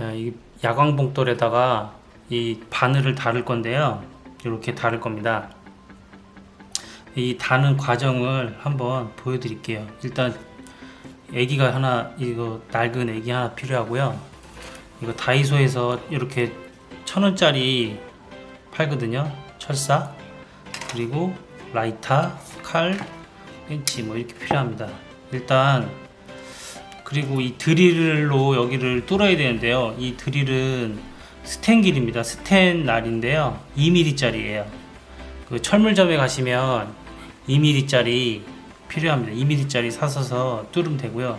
예, 이 야광 봉돌에다가 이 바늘을 달을 건데요. 이렇게 달을 겁니다. 이 다는 과정을 한번 보여드릴게요. 일단 애기가 하나 이거 낡은 애기 하나 필요하고요. 이거 다이소에서 이렇게 천 원짜리 팔거든요. 철사 그리고 라이터, 칼, 펜치 뭐 이렇게 필요합니다. 일단 그리고 이 드릴로 여기를 뚫어야 되는데요. 이 드릴은 스텐 길입니다. 스텐 날인데요. 2mm짜리예요. 그 철물점에 가시면 2mm짜리 필요합니다. 2mm짜리 사서서 뚫으면 되고요.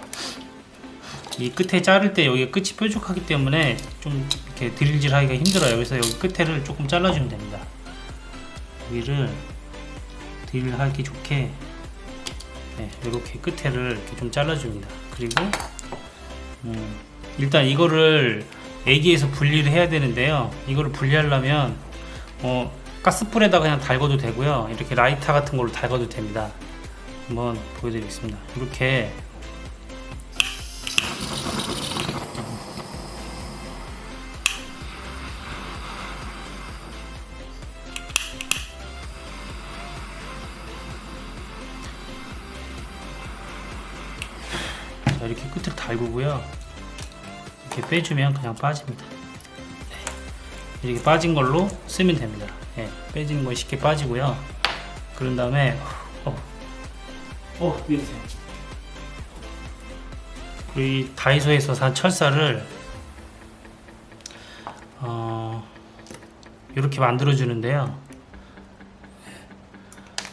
이 끝에 자를 때 여기 끝이 뾰족하기 때문에 좀 이렇게 드릴질 하기가 힘들어요. 그래서 여기 끝에를 조금 잘라주면 됩니다. 여기를 드릴 하기 좋게 네, 이렇게 끝에를 이렇게 좀 잘라줍니다. 그리고 음, 일단 이거를 애기에서 분리를 해야 되는데요. 이거를 분리하려면 어, 가스불에다 그냥 달궈도 되고요. 이렇게 라이터 같은 걸로 달궈도 됩니다. 한번 보여드리겠습니다. 이렇게 자, 이렇게 끝을 달구고요. 이렇게 빼주면 그냥 빠집니다. 네. 이렇게 빠진 걸로 쓰면 됩니다. 네, 빼지는 거 쉽게 빠지고요. 그런 다음에 어, 어, 미세요. 이 다이소에서 산 철사를 어, 이렇게 만들어 주는데요.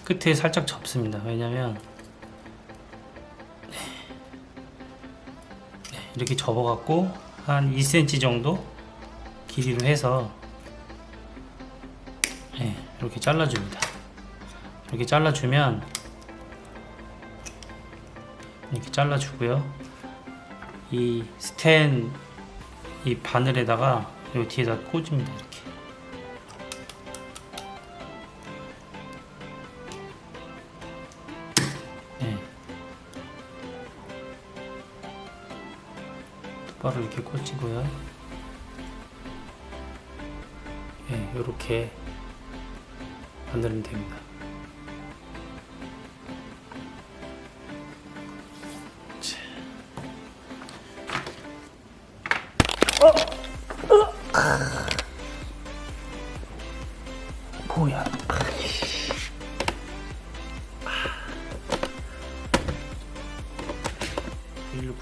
끝에 살짝 접습니다. 왜냐면 이렇게 접어갖고 한 2cm 정도 길이로 해서 네, 이렇게 잘라줍니다. 이렇게 잘라주면 이렇게 잘라주고요. 이 스텐 이 바늘에다가 이 뒤에다 꽂습니다. 이렇게. 바로 이렇게 꽂히고요. 예, 이렇게 만들면 됩니다. 자. 어! 뭐야?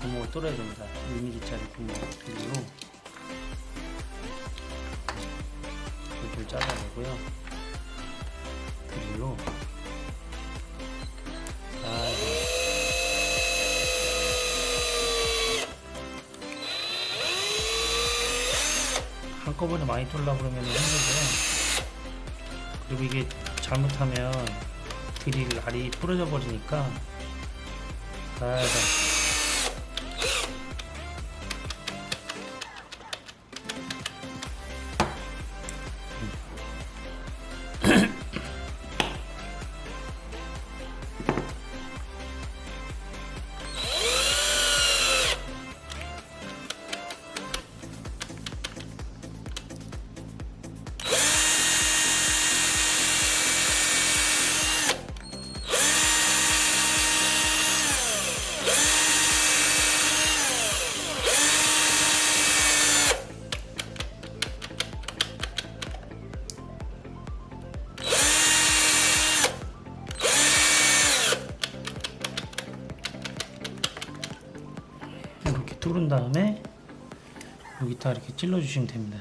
구멍을 뚫어야 됩니다. 1mm짜리 구멍 드릴로 이렇게 잘라내고요. 드릴로 아, 한꺼번에 많이 뚫려 그러면 힘들고요. 그리고 이게 잘못하면 드릴 알이 부러져 버리니까 살 뚫은 다음에 여기 다 이렇게 찔러 주시면 됩니다.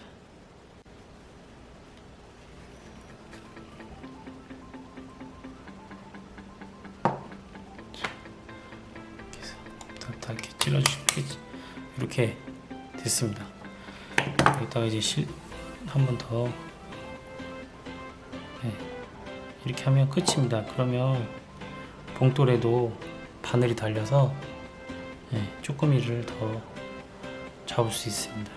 이렇게 다, 다 이렇게 이렇게 됐습니다. 여기다가 이제 실 한 번 더 네. 이렇게 하면 끝입니다. 그러면 봉돌에도 바늘이 달려서 네, 쪼끄미를 더 잡을 수 있습니다.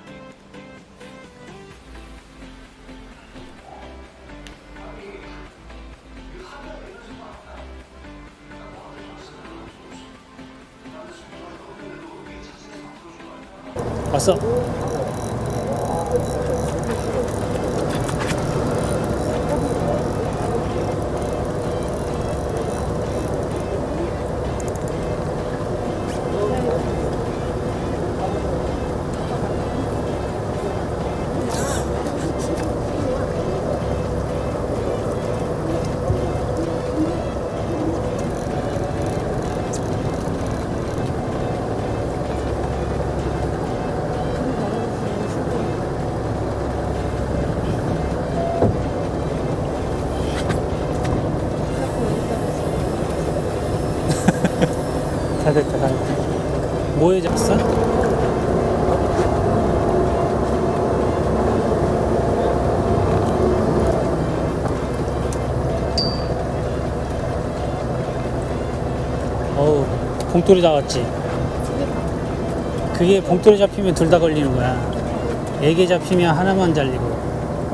왔어? 다 됐다 다 됐다 뭐에 잡았어? 어우 봉돌이 나왔지? 그게 봉돌이 잡히면 둘 다 걸리는 거야. 4개 잡히면 하나만 잘리고